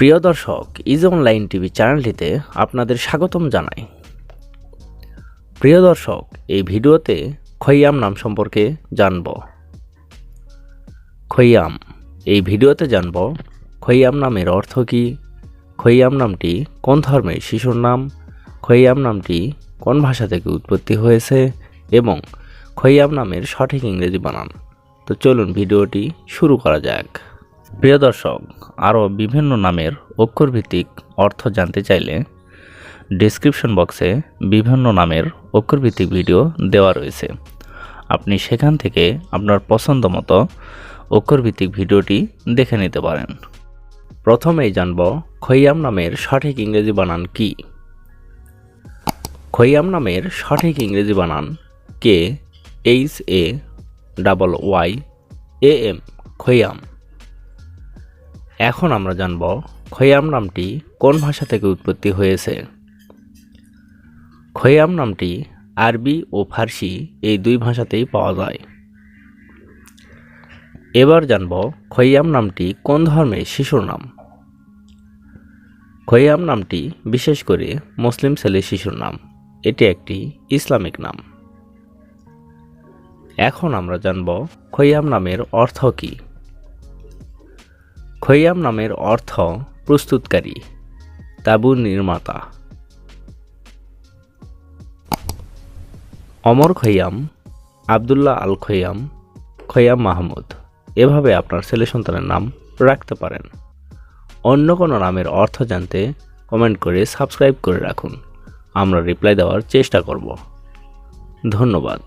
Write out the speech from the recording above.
প্রিয় দর্শক, is online TV চ্যানেলটিতে আপনাদের স্বাগতম জানাই। প্রিয় দর্শক, এই ভিডিওতে খৈয়াম নাম সম্পর্কে জানব। খৈয়াম, এই ভিডিওতে জানব খৈয়াম নামের অর্থ কী, খৈয়াম নামটি কোন ধর্মের শিশুর নাম, খৈয়াম নামটি কোন ভাষা থেকে উৎপত্তি হয়েছে, এবং খৈয়াম নামের সঠিক ইংরেজি বানান। তো চলুন ভিডিওটি শুরু করা যাক। প্রিয় দর্শক, আরও বিভিন্ন নামের অক্ষরভিত্তিক অর্থ জানতে চাইলে ডেসক্রিপশন বক্সে বিভিন্ন নামের অক্ষরভিত্তিক ভিডিও দেওয়া রয়েছে। আপনি সেখান থেকে আপনার পছন্দ মতো অক্ষরভিত্তিক ভিডিওটি দেখে নিতে পারেন। প্রথমেই জানব খৈয়াম নামের সঠিক ইংরেজি বানান কি? খৈয়াম নামের সঠিক ইংরেজি বানান K H A double Y A M, Khayyam. এখন আমরা জানব খৈয়াম নামটি কোন ভাষা থেকে উৎপত্তি হয়েছে। খৈয়াম নামটি আরবি ও ফার্সি এই দুই ভাষাতেই পাওয়া যায়। এবার জানব খৈয়াম নামটি কোন ধর্মের শিশুর নাম। খৈয়াম নামটি বিশেষ করে মুসলিম ছেলে শিশুর নাম। এটি একটি ইসলামিক নাম। এখন আমরা জানব খৈয়াম নামের অর্থ কী। খৈয়াম নামের অর্থ প্রস্তুতকারী তাবু নির্মাতা। অমর খৈয়াম, আবদুল্লাহ আল খৈয়াম খৈয়াম মাহমুদ, এভাবে আপনার ছেলে সন্তানের নাম রাখতে পারেন। অন্য কোনো নামের অর্থ জানতে কমেন্ট করে সাবস্ক্রাইব করে রাখুন। আমরা রিপ্লাই দেওয়ার চেষ্টা করব। ধন্যবাদ।